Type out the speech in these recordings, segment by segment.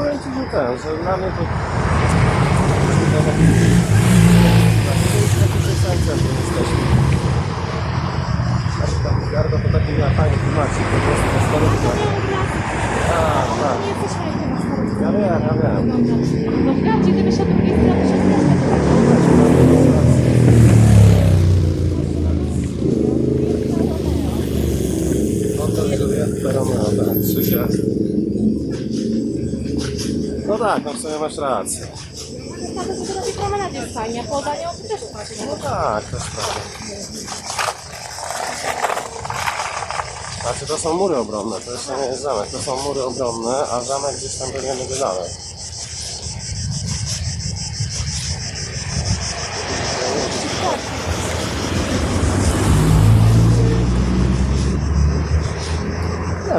powiem Ci, że ten, że dla mnie to... garda to taki na fajny klimacik, po prostu na starówkę. Tak, tak. Nie jesteśmy jak nie ma starostwa. Ja wiem, ja wiem. No wprawdzie, gdyby się drugiej strony się strasznie Oto jest Romeo, tak, trzy gwiazdy. No tak, no w sumie masz rację. Że na tej promenadzie jest fajnie, też fajnie. No tak, to jest prawda. Znaczy to są mury obronne, to jeszcze nie jest zamek, to są mury obronne, a zamek gdzieś tam pewnie będzie dalej.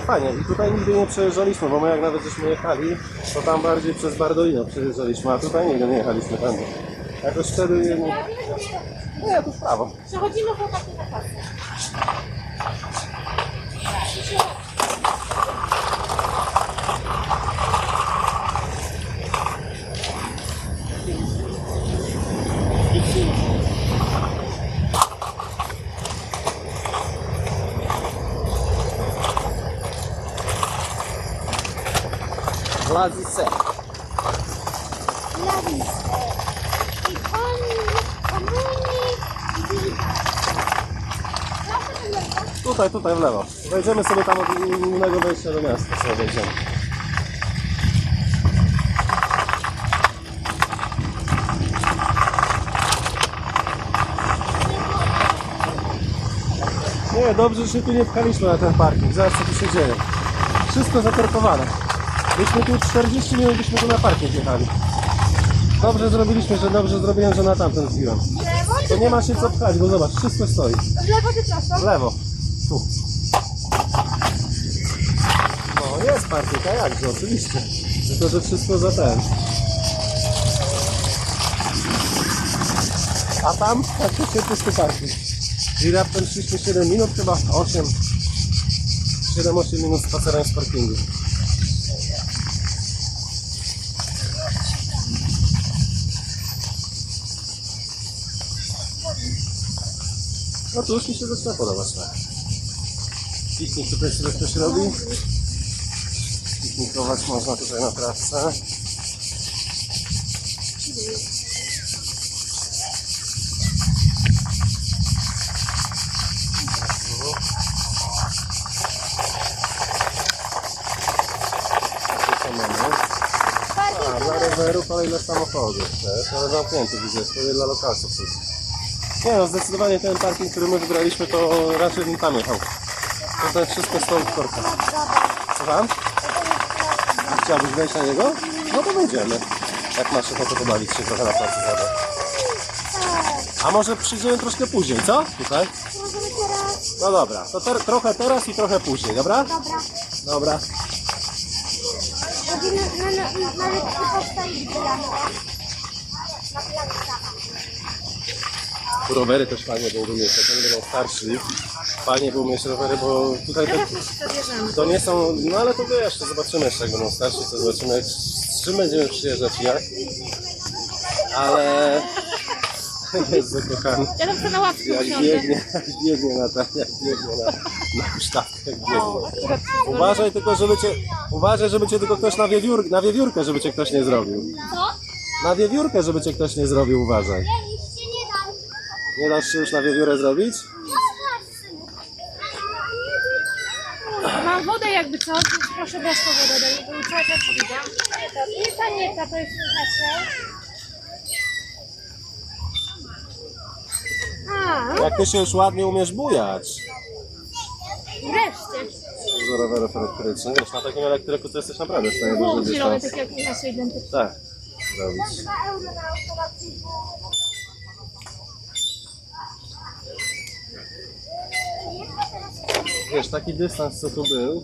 Nie, fajnie. I tutaj nigdy nie przejeżdżaliśmy, bo my jak nawet żeśmy jechali, to tam bardziej przez Bardolino przejeżdżaliśmy, a tutaj nigdy nie jechaliśmy tędy. Jakoś wtedy... Nie, to w prawo. Na kasę. Lazice. Lawis. I koni, komuni, Tutaj, tutaj w lewo. Wejdziemy sobie tam od innego wejścia do miasta sobie wejdziemy. Nie, dobrze, że się tu nie pchaliśmy na ten parking. Zobacz co tu się dzieje. Wszystko zakorkowane. Byśmy tu 40 minut byśmy tu na parking jechali. Dobrze zrobiliśmy, że dobrze zrobiłem, że na tamten zbiłem. lewo, To nie ma się co pchać, bo zobacz, wszystko stoi. w lewo czy prosto? W lewo. Tu. No jest parking, a jakże, oczywiście. Tylko, że wszystko za ten. A tam faktycznie pusty parking. I raptem szliśmy 7 minut, chyba 8. 7-8 minut spacerem z parkingu. No to już mi się zaczyna podobać, tak. Piknik tutaj sobie ktoś robi. Piknikować można tutaj na trawce. A, dla rowerów, ale i dla samochodów też, ale zamknięty widzę, to nie dla lokalców. tylko. Nie no, zdecydowanie ten parking, który my wybraliśmy, to raczej bym tam jechał. Tutaj wszystko stoi w korkach. Co tam? A Chciałbyś wejść na niego? No to będziemy. Jak masz ochotę pobawić się trochę na placu zabaw. A może przyjdziemy troszkę później, co? Tutaj? Możemy teraz. No dobra, to ter- trochę teraz i trochę później, dobra? Dobra. Dobra placu. Tu rowery też fajnie byłoby mieć, jak oni będą starsi. Fajnie byłoby mieć rowery, bo tutaj to, to nie są, no ale to wiesz, to zobaczymy jeszcze jak będą starsi, to zobaczymy jak, z czym będziemy przyjeżdżać i jak. Ale... Jezu, kochany. Ja tam chcę na ławce Jak biegnie, jak biegnie na ten, jak biegnie na, na huśtawkę, jak biegnie. Uważaj tylko, żeby cię, uważaj, żeby cię tylko ktoś na, wiewiór, na wiewiórkę, żeby cię ktoś nie zrobił. Co? Na wiewiórkę, żeby cię ktoś nie zrobił, uważaj. Nie, nic się nie dam. Nie dasz się już na wiewiórę zrobić? Mam wodę jakby co, więc proszę bez wodę bo cały czas widzę. Nie ta, nie ta, to jest nasze. A, Jak ty się już ładnie umiesz bujać. wreszcie. Dużo rowerów elektrycznych. Wiesz, na takim elektryku to jesteś naprawdę w stanie Było zielone, dystans. tak jak nasze identyczne. Tak, zrobić. 2 euro na automacji. Wiesz, taki dystans co tu był,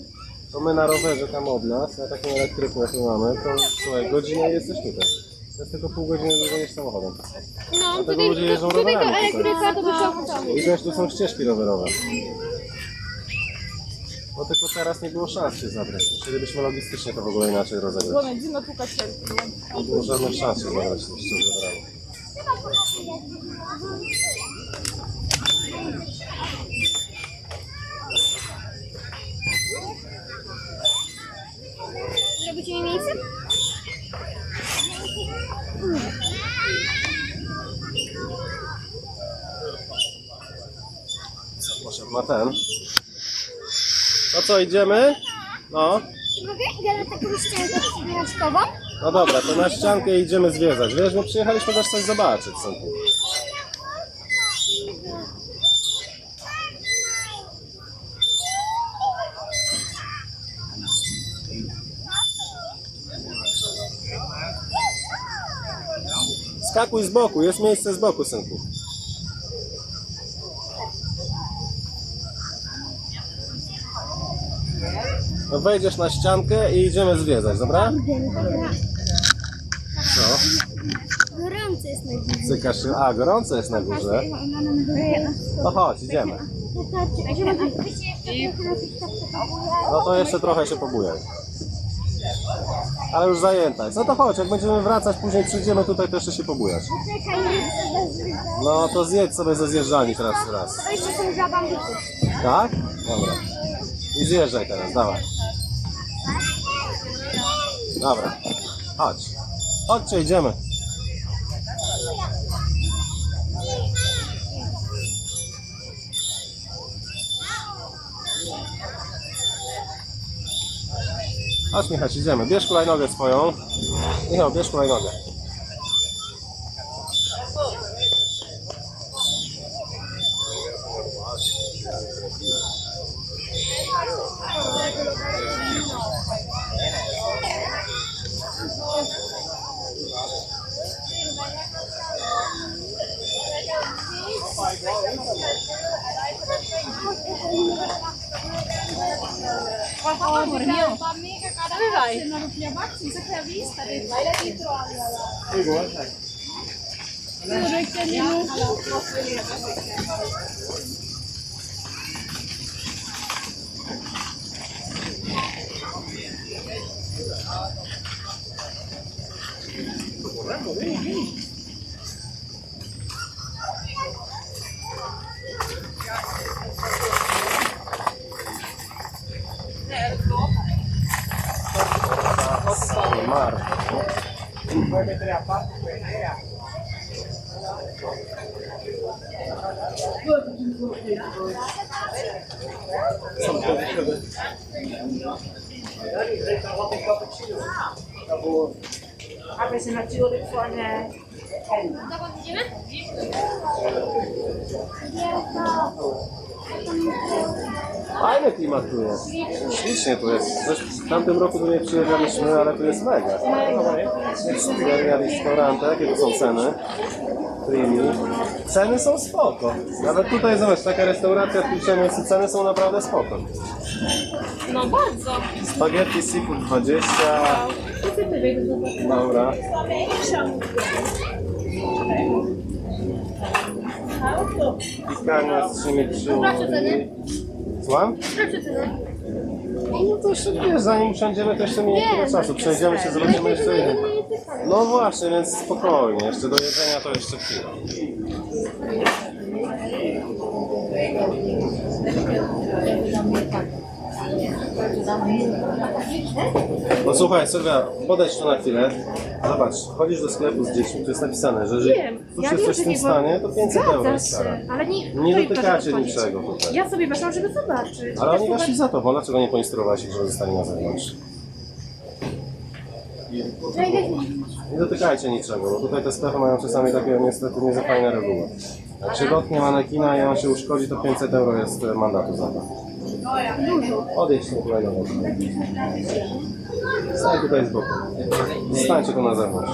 to my na rowerze tam od nas, na takim elektryku jak my mamy, to słuchaj, godzinę jesteś tutaj. To jest tylko pół godziny dłużej niż samochodem. No, Dlatego ludzie jeżdżą tutaj rowerami tutaj. elektryka to by. I też tu są ścieżki rowerowe. Bo tylko teraz nie było szans się zabrać. Musielibyśmy logistycznie to w ogóle inaczej rozegrać. No kacierki, nie? Było żadnych szans się zabrać, to szczerze brano. Zrobicie mi miejsce? Poszedł na ten. No co, idziemy? No. Mogę? Idę na taką ściankę przymiastową. No dobra, to na ściankę idziemy zwiedzać. Wiesz, my przyjechaliśmy też coś zobaczyć, synku. Skakuj z boku, jest miejsce z boku, synku. No wejdziesz na ściankę i idziemy zwiedzać, dobra? Co? Gorąco jest na górze. Cykasz się. A, gorąco jest na górze. To chodź, idziemy. No to jeszcze trochę się pobujaj. Ale już zajęta jest. No to chodź, jak będziemy wracać, później przyjdziemy tutaj, to jeszcze się pobujać. Czekaj, nie chcę No to zjedź sobie ze zjeżdżalni teraz raz. To jeszcze są. Tak? Dobra. I zjeżdżaj teraz, dawaj. Dobra. Chodź. Chodźcie, idziemy. Chodź Michał, idziemy. Bierz hulajnogę swoją. Michał, bierz hulajnogę. Dove vai? Se non rupiamo un sacco la vista, vai là dietro alla... E guarda. Allora, che andiamo... Corremos, vieni, vieni. Van eh, Dokąd idziemy? Fajny klimat tu jest. Ślicznie tu jest. W tamtym roku tu nie przyjechaliśmy, ale tu jest mega. Galeria restauranta, jakie tu są ceny? Primi. Ceny są spoko. Nawet tutaj zobacz, taka restauracja w Pilczenicy, ceny są naprawdę spoko. No bardzo. Spaghetti seafood 20. Dobra. Pikania z 3 Słucham? No to jeszcze wiesz, zanim usiądziemy, to jeszcze minie tyle czasu. Przejdziemy się, zobaczymy jeszcze jeden. No właśnie, więc spokojnie, jeszcze do jedzenia to jeszcze chwilę. No słuchaj, Sylwia, podejdź tu na chwilę. Zobacz, chodzisz do sklepu z dziećmi, tu jest napisane, że jeżeli Wiem, tu ja się wiem, coś że z tym nie stanie, to 500 euro Zgadza jest kara. się, ale nie, Nie dotykacie niczego tutaj. Ja sobie weszłam, żeby zobaczyć. Ale oni Chociaż weszli za to, bo dlaczego nie poinstruowałaś ich, że zostali na zewnątrz? Nie dotykajcie niczego, bo tutaj te sklepy mają czasami takie niestety nie za fajne reguły. Jak się dotknie manekina i on się uszkodzi, to 500 euro jest e, mandatu za to. Odejdź do boku. Stań tutaj z boku. Stańcie tu na zewnątrz.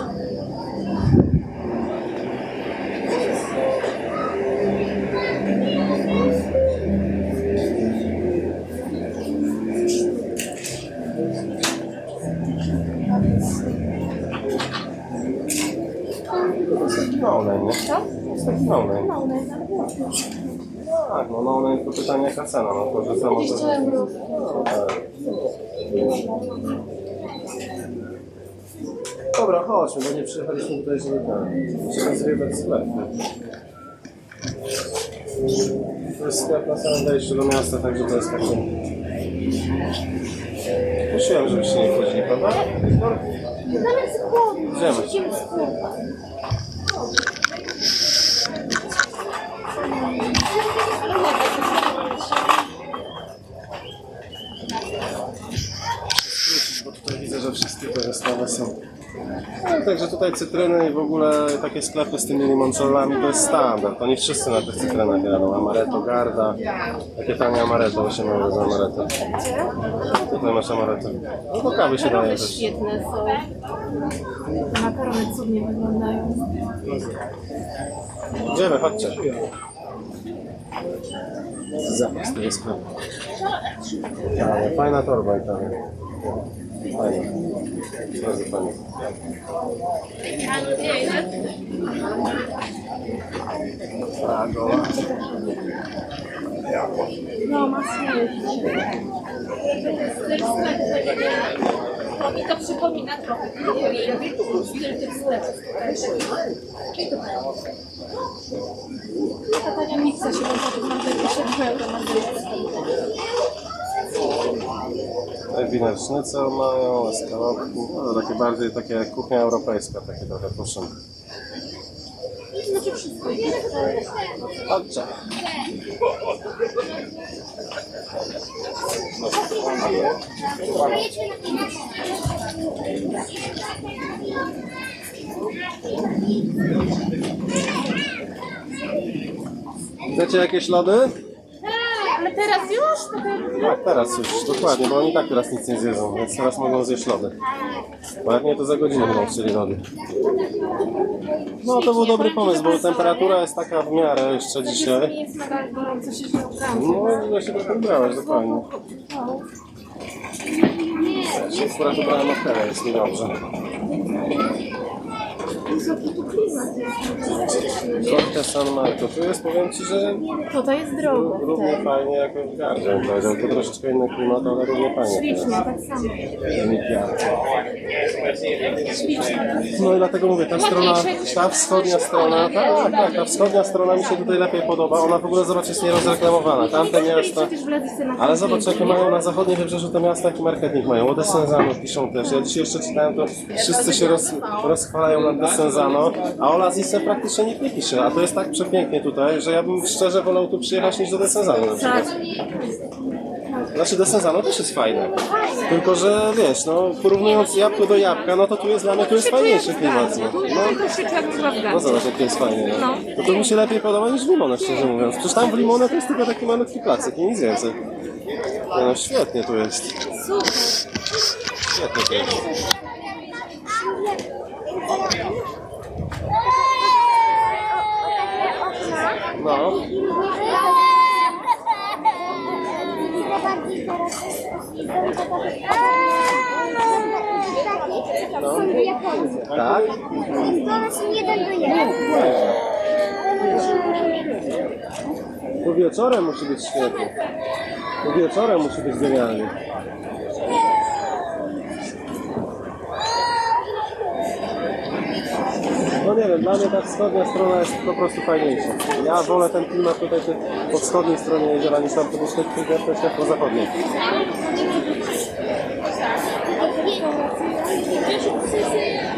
Jest taki no nie? To jest taki no Tak, no, no, no, to pytanie jaka cena, no to, że samo 20 euro. Tak. Dobra, chodźmy, bo nie przyjechaliśmy tutaj, żeby ten, żeby zwiedzać sklepy. To jest sklep na samym wejściu do miasta, także to jest taki... Prosiłem, żebyście nie wchodzili, prawda? Idziemy. Idziemy są. No, także tutaj cytryny i w ogóle takie sklepy z tymi limoncelami to jest standard. Oni wszyscy na tych cytrynach jadą. Amaretto, Garda. Takie tanie amaretto, 8 euro za amaretto. Tutaj masz amaretto. No do kawy się daje Makarowy też. świetne są. Makarony cudnie wyglądają. Idziemy, chodźcie. Zapas tego sklepu. Ale fajna torba i tam. Bardzo fajna. Prago. No, ma sens. To mi to przypomina trochę styl tych sklepów. Ta tania miksa się może tych marketing 7 euro na Sznycel mają, eskalopki. No, takie bardziej takie kuchnia europejska, takie trochę wszystko. Chodźcie. Chcecie jakieś lody? Teraz już? Tak, teraz już, dokładnie, bo oni tak teraz nic nie zjedzą, więc teraz mogą zjeść lody. Bo jak nie, to za godzinę będą chcieli lody. No to był dobry pomysł, bo temperatura jest taka w miarę jeszcze dzisiaj. Nie jest gorąco się. No, właśnie trochę ubrałaś, dokładnie. Się akurat ubrałem na tyle, jest Corte San Marco, tu jest, powiem Ci, że To to jest drogo. równie fajnie jak w Gardzie, bym powiedział. To troszeczkę inny klimat, ale równie fajnie. Ślicznie, tak samo. No i dlatego mówię, ta strona, ta wschodnia strona, tak, tak, ta wschodnia strona mi się tutaj lepiej podoba. Ona w ogóle zobacz jest nierozreklamowana. Tamte miasta. Przecież wlezliście na Ale zobacz, jakie mają na zachodnim wybrzeżu te miasta, jaki marketing mają. O Desenzano piszą też. Ja dzisiaj jeszcze czytałem, to wszyscy się roz, rozchwalają nad Desenzano, a o Lazise praktycznie nikt nie pisze. A to jest tak przepięknie tutaj, że ja bym szczerze wolał tu przyjechać niż do Desenzano na przykład. Znaczy Desenzano też jest fajne. Tylko, że wiesz, no porównując jabłko do jabłka, no to tu jest dla mnie tu jest fajniejszy klimat. No. No, no zobacz, jak to jest fajnie. No. no to mi się lepiej podoba niż w Limonę, szczerze mówiąc. Przecież tam w Limonę to jest tylko taki malutki placyk i nic więcej. Nie no, świetnie tu jest. Super. Świetnie to jest. No, Japońskie. tak? Tu wieczorem musi być świetnie. Tu wieczorem musi być genialnie. No nie wiem, dla mnie ta wschodnia strona jest po prostu fajniejsza. Ja wolę ten klimat tutaj po wschodniej stronie jeziora niż tam po też po zachodniej. Thank you.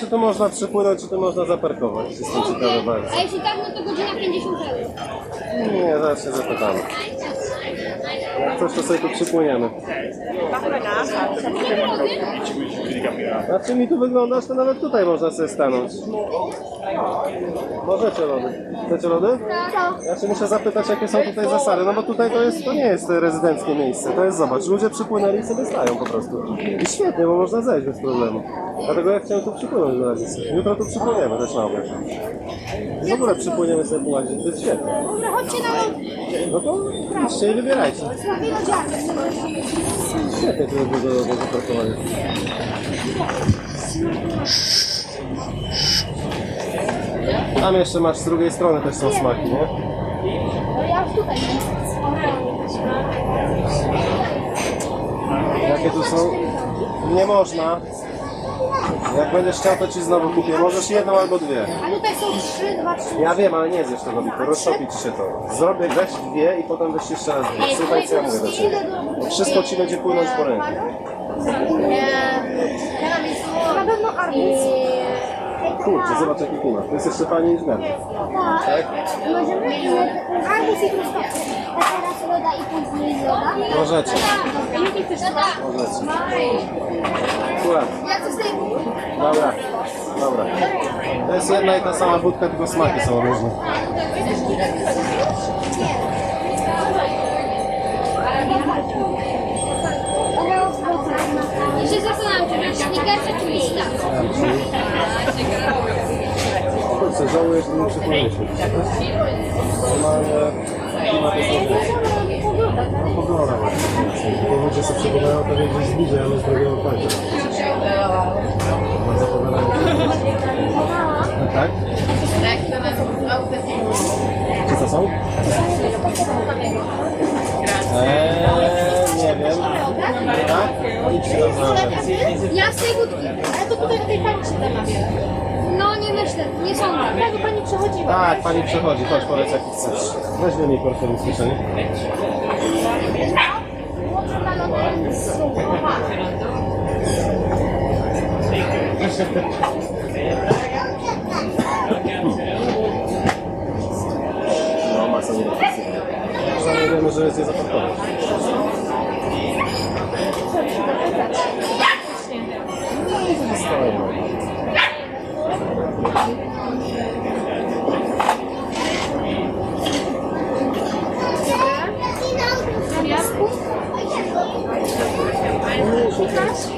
Czy tu można przypłynąć, czy tu można zaparkować. Jestem ciekawy bardzo. A jeśli tak, no to godzina 50 euro. Nie, zaraz się zapytamy. Jak coś, to sobie tu przypłyniemy. A czy mi tu wyglądasz, to nawet tutaj można sobie stanąć. Możecie lody. Chcecie lody? Co? Ja się muszę zapytać, jakie są tutaj zasady, no bo tutaj to jest, to nie jest rezydenckie miejsce, to jest, zobacz, ludzie przypłynęli i sobie stają po prostu. I świetnie, bo można zejść bez problemu. Dlatego ja chciałem tu przypłynąć do Radicy. Jutro tu przypłyniemy też na obiad. W ogóle przypłyniemy sobie po Łazie, to jest świetnie. Dobra, chodźcie na. No to idźcie i wybierajcie. Świetnie to jest do, do zaparkowania. Tam jeszcze masz z drugiej strony też są smaki, nie? No ja już tutaj. Jakie tu są? Nie można. Jak będziesz chciał, to ci znowu kupię. Możesz jedną albo dwie. A tutaj są 3, 2, 3. Ja wiem, ale nie zjesz tego, Wiktor. Rozszopi ci się to. Zrobię, weź dwie i potem weź jeszcze raz dwie. Słuchaj, co ja mówię do ciebie. Wszystko ci będzie płynąć po ręku. Na pewno arbuz. Kurczę, zobacz jaki klimat. To jest jeszcze fajniej niż garnek. Tak. Możemy arbuz i. A teraz loda i później loda. Możecie. Możecie. Słuchaj. Ja coś tutaj Dobra, dobra. To jest jedna i ta sama budka, tylko smaki są różne. Ja się zastanawiam, czy być snickersa czy lista. Kurczę, żałuję, że nie przypłynęliśmy. Normalnie klimat jest Pogoda właśnie. Ludzie sobie przebywają pewnie gdzieś bliżej, a my z drugiego końca. Zapowiadają się. Tak? Czy to są? Eee, nie wiem. Tak? Tam. Ja z tej budki. Ale to tutaj do tej pani się zamawia. No nie myślę, nie sądzę. Tak, pani przechodziła. Tak, pani przechodzi, chodź powiedz jaki chcesz. Weźmy mi portfel z. Łączę na lody z sumą. No, masa nie Przynajmniej wiemy, że jest je zapakowane. Stoją. Aqui.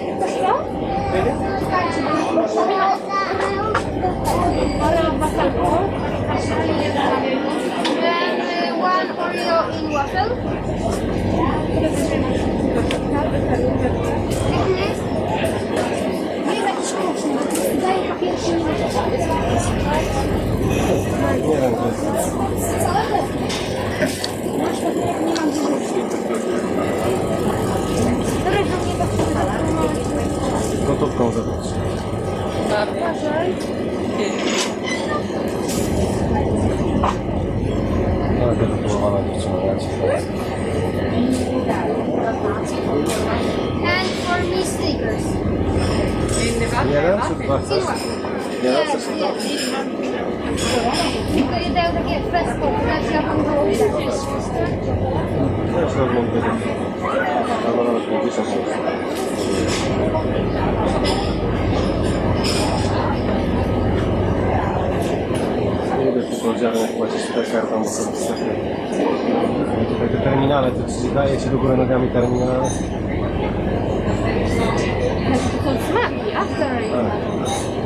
Jeden czy dwa chcesz? Jeden chcesz? Tylko je dają takie festko, które ja mam było widać. Też robią wydech. Albo nawet 50 zł. Nie lubię w tych oddziałach płacić tutaj kartą, takie... Terminale, to ci daje ci do góry nogami terminale. To smaki, after.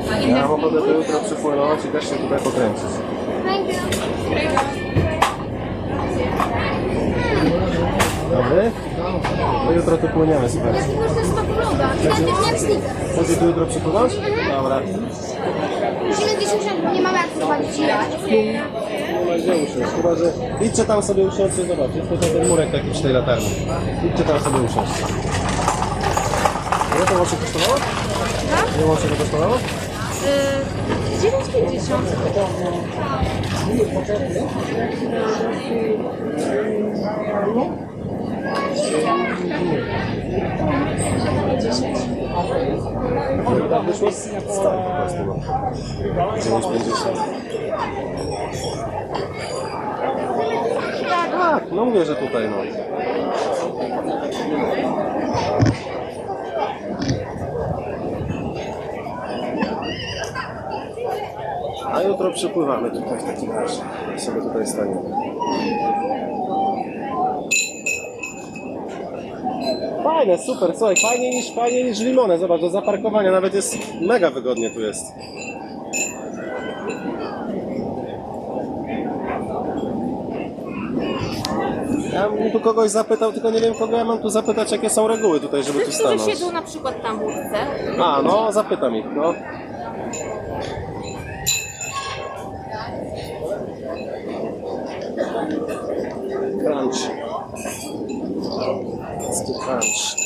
Tak. Ja mam ochotę to jutro przypłynąć i też się tutaj pokręcić. Dobry? To jutro tu płyniemy. Jaki można jak sticker. Chcecie tu jutro przypłynąć? Dobra. Musimy gdzieś usiąść, bo nie mamy jak prowadzić ma gdzie usiąść, chyba że... Idźcie tam sobie usiąść i zobaczcie, jest tutaj ten murek taki przy tej latarni. Idźcie tam sobie usiąść. Ile to łącznie kosztowało? Ile łącznie to kosztowało? Y, 9,50. Tak wyszło wyszło? Stary po prostu, no. 9,50. Tak, no mówię, że tutaj, no. A jutro przepływamy tutaj w takim razie. Sobie tutaj staniemy. Fajne, super, słuchaj, fajniej niż, fajniej niż Limonę, zobacz, do zaparkowania nawet jest mega wygodnie tu jest. Ja bym tu kogoś zapytał, tylko nie wiem kogo ja mam tu zapytać, jakie są reguły tutaj, żeby Tych, tu którzy stanąć. siedzą na przykład tam w łódce. A, no, zapytam ich, no. Crunch. Crunch.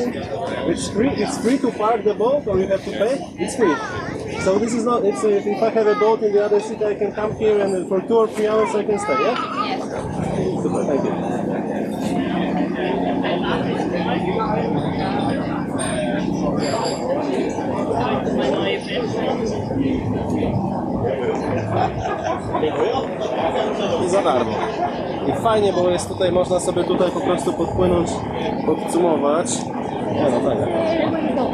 A question. It's free. It's free to park the boat, or you have to pay? It's free. So this is not. It's uh, if I have a boat in the other city, I can come here and for two or three hours I can stay. Yeah. Yes. Super. Thank you. I za darmo. I fajnie, bo jest tutaj, można sobie tutaj po prostu podpłynąć, podsumować. Nie no.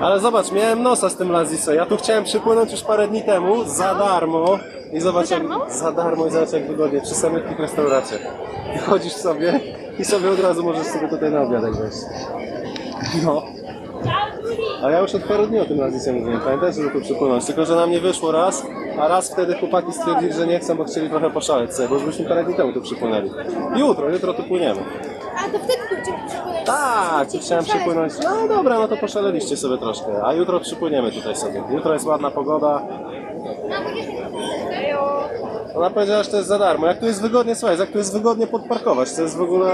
Ale zobacz, miałem nosa z tym Laziso. Ja tu chciałem przypłynąć już parę dni temu za darmo. I zobacz, Za jak, za darmo i zobacz jak wygodnie, przy samych tych restauracjach. I chodzisz sobie i sobie od razu możesz sobie tutaj na obiadek wejść. No. A ja już od paru dni o tym Lazisie mówiłem, pamiętasz, żeby tu przypłynąć. Tylko, że nam nie wyszło raz, a raz wtedy chłopaki stwierdzili, że nie chcą, bo chcieli trochę poszaleć sobie, bo już byśmy parę dni temu tu przypłynęli. Jutro, jutro tu płyniemy. A to wtedy tu chciałem przypłynąć. Tak, tu chciałem przypłynąć. No dobra, no to poszaleliście sobie troszkę. A jutro przypłyniemy tutaj sobie. Jutro jest ładna pogoda. Ona powiedziała, że to jest za darmo. Jak tu jest wygodnie, słuchaj, jak tu jest wygodnie podparkować, to jest w ogóle...